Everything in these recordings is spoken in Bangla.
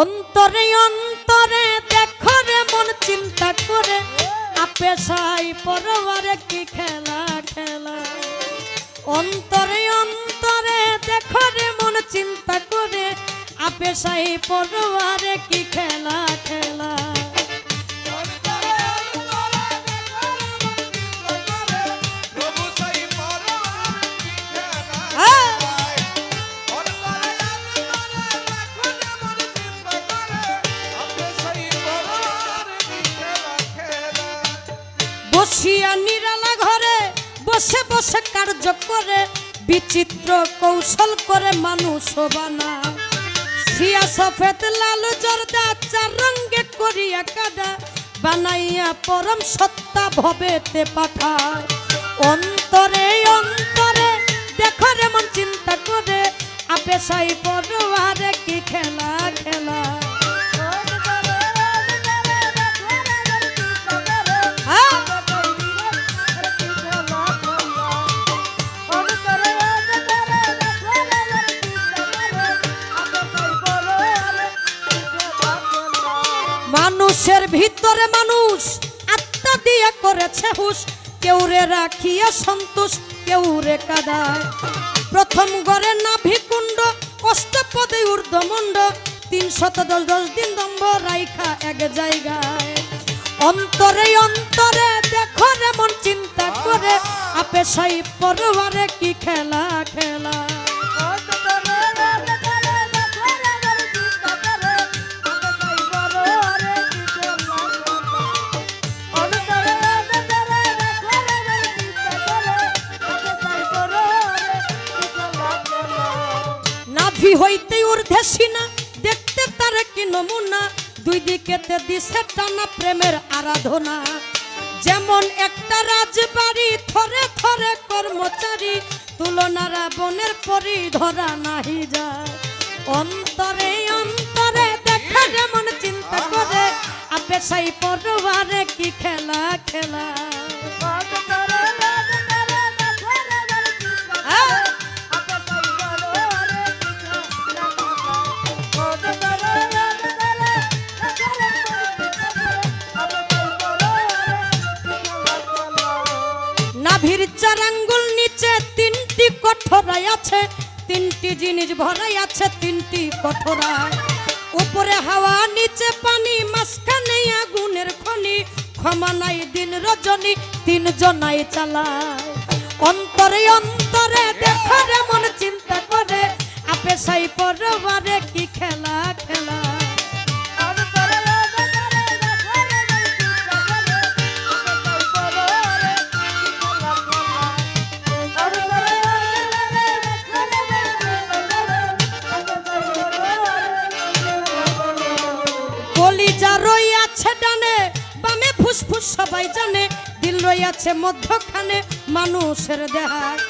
অন্তরে অন্তরে দেখো রে মন চিন্তা করে। আপে সাই পরবারে কি খেলা খেলা? অন্তরে অন্তরে দেখো রে মন চিন্তা করে। আপে সাই পরবারে কি খেলা খেলা? বসিয়া নিরালা ঘরে বসে বসে কার্য করে, বিচিত্র কৌশল করে মানুষ বানা। সিয়া সফেদ লাল জর্দা চার রঙ্গে করিয়া কাদা, বানাইয়া পরম সত্তা ভবেতে পাঠায়। অন্তরে অন্তরে দেখো রে মন চিন্তা করে আপে সাই পড়ুয়ারে কি খেলা খেলা। মানুষের ভিতরে মানুষ আত্মা দিয়ে করেছে হুশ। কেউ রে রাখিয়া সন্তোষ কেউ রে কাদায়। প্রথম গড়ে নাভি কুণ্ড অষ্টপদে ঊর্ধ্বমুণ্ড। তিনশত দশ দশ দিন দম্ব রাইখা এক জায়গায়। অন্তরে অন্তরে দেখো রে মন চিন্তা করে আপে সাই পরবারে কি খেলা নাভি হইতে ঊর্ধ্বে সিনা, দেখতে তার কি নমুনা? দুই দিকেতে দিছে টানা প্রেমের আরাধনা। যেমন একটা রাজবাড়ি, থরে থরে কর্মচারী, তুলনারা বনের পরি ধরা নাহি যায়। অন্তরে অন্তরে দেখা যেমন চিন্তা করে আপে সাই পরবারে কি খেলা খেলা। কঠোরায় আছে, তিনটি জিনিস ভরাই আছে, তিনটি কঠোরায় উপরে হাওয়া, নিচে পানি, মাঝখানে আগুনের খনি। ক্ষমা নাই দিন রজনী তিন জনাই চালায়। অন্তরে অন্তরে দেখারে মন চিন্তা করে আপে সাই পরবারে কি খেলা আছে মধ্যখানে মানুষের দেহায়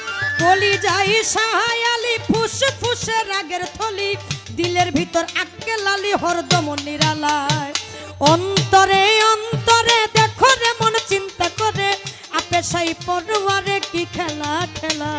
কলি যাই সাহায়ালি, ফুস ফুসে রাগের থলি, দিলের ভিতর আকে লালি, হরদম নিরালায়। অন্তরে অন্তরে দেখো রে মন চিন্তা করে, আপে সাই পড়ুয়ারে কি খেলা খেলা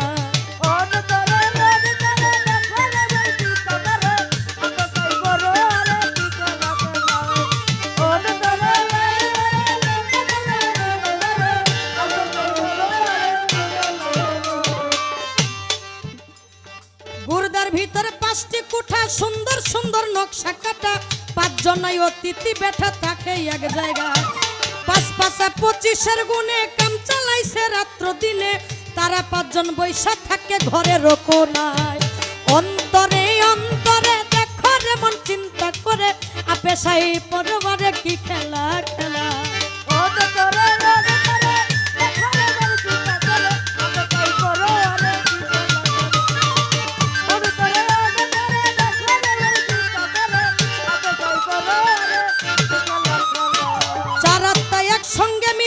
গুরদার ভিতরে পাঁচটি কুঠা, সুন্দর সুন্দর নকশা কাটা। পাঁচজনাই অতিথি বেঠা থাকে এক জায়গায়। পাঁচ পাঁচা পঁচিশের গুণে কাম চালাইছে রাত্র দিনে। তারা পাঁচজন বৈশা থাকে ঘরে রোকোনায় অন্তরে অন্তরে দেখো রে মন চিন্তা করে। আপে সাই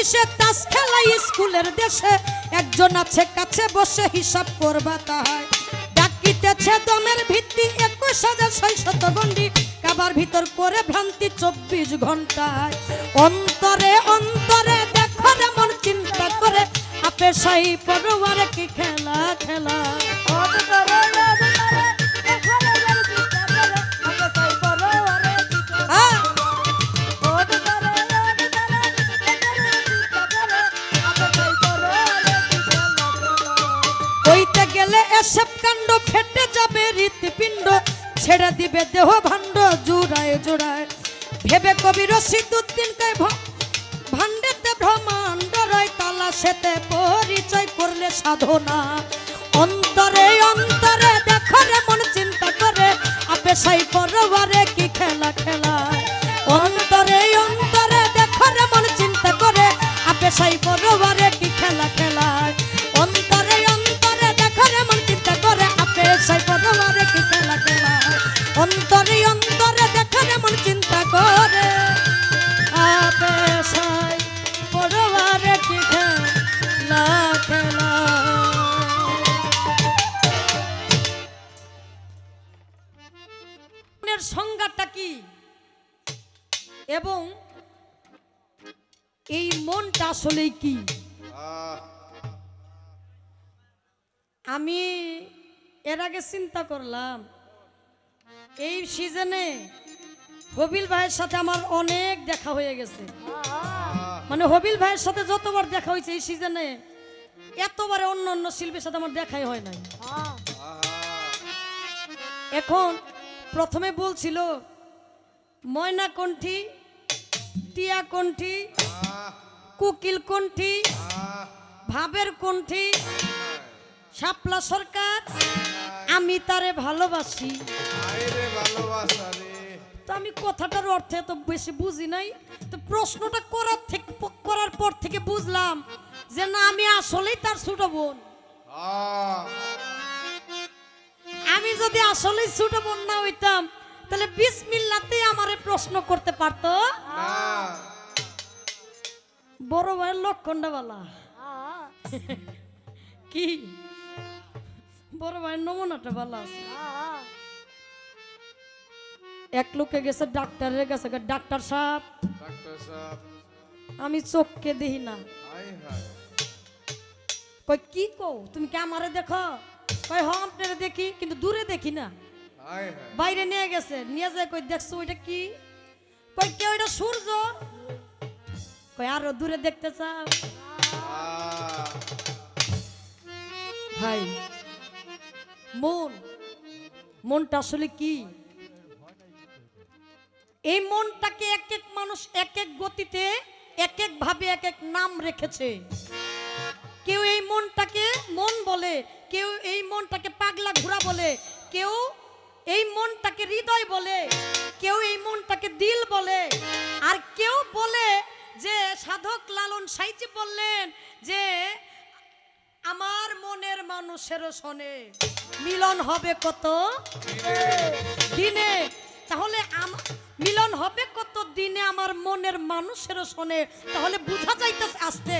একসঙ্গে তাস খেলাই স্কুলের দেশে। একজন আছে কাছে বসে হিসাব করবা তাহার ডাকিতেছে দমের ভিত্তি একুশ হাজার ছয়শত গন্ডি কাবার ভিতর করে ভ্রান্তি চব্বিশ ঘন্টায়। অন্তরে অন্তরে দেখো রে মন চিন্তা করে। আপে সাই পড়ুয়ারে কি খেলা খেলা। এসব কাণ্ড খেটে যাবে হৃৎপিণ্ড। ছেড়ে দিবে দেহ ভাণ্ড, জোড়ায় জোড়ায়। ভেবে কবি রশিদুদ্দিন ভাণ্ডেতে ভ্রমাণ্ড রয় তালা সেতে পরিচয় করলে সাধনা। অন্তরে অন্তরে মন চিন্তা করে। কি খেলা খেলা অন্তরে অন্তরে মন চিন্তা করে। মনের সংজ্ঞাটা কি? এবং এই মনটা আসলে কি? আমি এর আগে চিন্তা করলাম এই সিজনে হবিল ভাইয়ের সাথে আমার অনেক দেখা হয়ে গেছে। মানে হবিল ভাইয়ের সাথে যতবার দেখা হয়েছে এই সিজনে এতবারে অন্য অন্য শিল্পীর সাথে আমার দেখাই হয় নাই। এখন প্রথমে বলছিল ময়না কণ্ঠী টিয়া কণ্ঠী কুকিল কণ্ঠী ভাবের কণ্ঠী শাপলা সরকার আমি তারে ভালোবাসি। তো আমি কথাটার অর্থে তো বেশি বুঝি নাই। তো প্রশ্নটা করার থেকে করার পর থেকে বুঝলাম যে না আমি আসলেই তার ছোট বোন। আমি যদি আসলেই ছোট বোন না হইতাম তাহলে বিসমিল্লাতেই আমারে প্রশ্ন করতে পারতো। বড় ভাইয়ের লক্ষণটা কি? বড় ভাইয়ের নমুনাটা ভালো আছে। এক লোকে গেছে ডাক্তারের কাছে ডাক্তার সাহেব ডাক্তার সাহেব। আমি চোখকে দেখি না। কই কি কও? তুমি কি আমারে দেখো? কই হ আপনারে দেখি কিন্তু দূরে দেখি না। হায় বাইরে নিয়ে গেছে নিয়ে যায় কই দেখছ ওইটা কি? কই কে ওইটা সূর্য? কই আরও দূরে দেখতে চাও। ভাই মন মনটা আসলে কি? এই মনটাকে এক এক মানুষ এক এক গতিতে এক এক ভাবে এক এক নাম রেখেছে। কেউ এই মনটাকে মন বলে কেউ এই মনটাকে পাগলা ঘোরা বলে, কেউ এই মনটাকে হৃদয় বলে, কেউ এই মনটাকে দিল বলে, আর কেউ বলে যে সাধক লালন সাইজি বললেন যে আমার মনের মানুষের শোনে মিলন হবে কত দিনে? তাহলে মিলন হবে কত দিনে আমার মনের মানুষের শোনে? তাহলে বোঝা যাইতেছে আসতে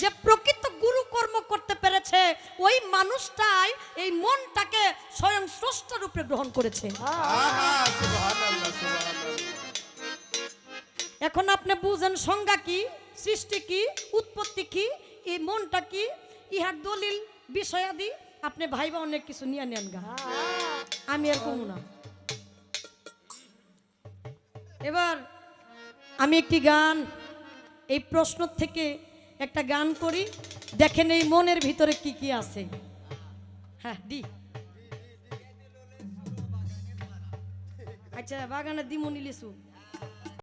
যে প্রকৃত গুরু কর্ম করতে পেরেছে ওই মানুষটাই এই মনটাকে স্বয়ং স্রষ্টা রূপে গ্রহণ করেছে। এখন আপনি বুঝেন সংজ্ঞা কি সৃষ্টি কি উৎপত্তি কি এই মনটা কি? ইহার দলিল বিষয়াদি আপনি ভাইবা অনেক কিছু নিয়ে নেন গা। আমি আর কমু না। এবার আমি একটি গান এই প্রশ্ন থেকে একটা গান করি। দেখেন এই মনের ভিতরে কি কি আছে। হ্যাঁ দি। আচ্ছা বাগানে দিমনি লিসু